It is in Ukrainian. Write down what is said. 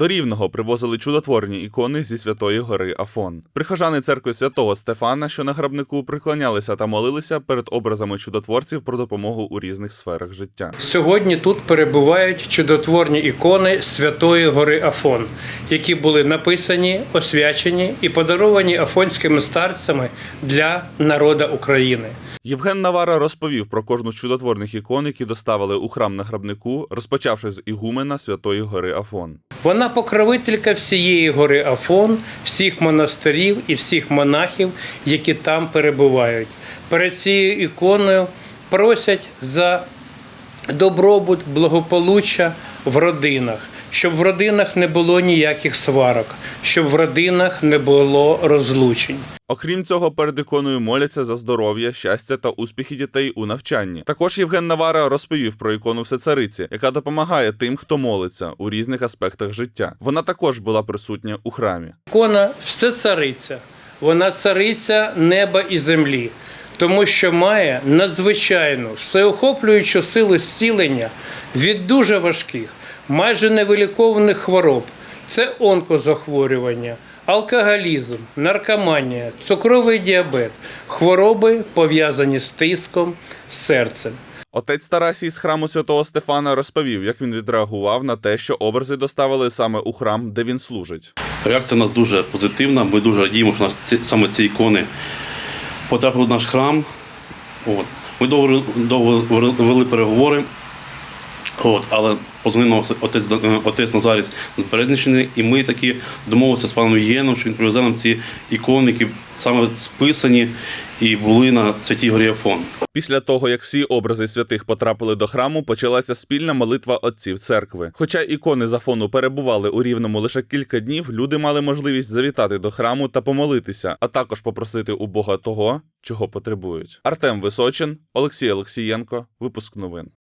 До Рівного привозили чудотворні ікони зі Святої гори Афон. Прихожани церкви святого Стефана, що на грабнику, приклонялися та молилися перед образами чудотворців про допомогу у різних сферах життя. Сьогодні тут перебувають чудотворні ікони Святої гори Афон, які були написані, освячені і подаровані афонськими старцями для народа України. Євген Навара розповів про кожну з чудотворних ікон, які доставили у храм на грабнику, розпочавши з ігумена Святої гори Афон. Вона покровителька всієї гори Афон, всіх монастирів і всіх монахів, які там перебувають. Перед цією іконою просять за добробут, благополуччя в родинах, щоб в родинах не було ніяких сварок, щоб в родинах не було розлучень. Окрім цього, перед іконою моляться за здоров'я, щастя та успіхи дітей у навчанні. Також Євген Навара розповів про ікону Всецариці, яка допомагає тим, хто молиться у різних аспектах життя. Вона також була присутня у храмі. Ікона все цариця, вона цариця неба і землі, тому що має надзвичайну всеохоплюючу силу зцілення від дуже важких, майже невилікованих хвороб. Це онкозахворювання, алкоголізм, наркоманія, цукровий діабет, хвороби пов'язані з тиском, з серцем. Отець Тарасій з храму святого Стефана розповів, як він відреагував на те, що образи доставили саме у храм, де він служить. Реакція у нас дуже позитивна. Ми дуже радіємо, що нас ці, саме ці ікони потрапили в наш храм. От. Ми довго, довго вели переговори, от, але позвонив отець, отець Назаріць з Березниччини, і ми таки домовилися з паном Єном, що він привезе нам ці ікони, які саме списані і були на Святій Горі Афон. Після того, як всі образи святих потрапили до храму, почалася спільна молитва отців церкви. Хоча ікони з Афону перебували у рівному лише кілька днів, люди мали можливість завітати до храму та помолитися, а також попросити у Бога того, чого потребують. Артем Височин, Олексій Олексієнко, випуск новин.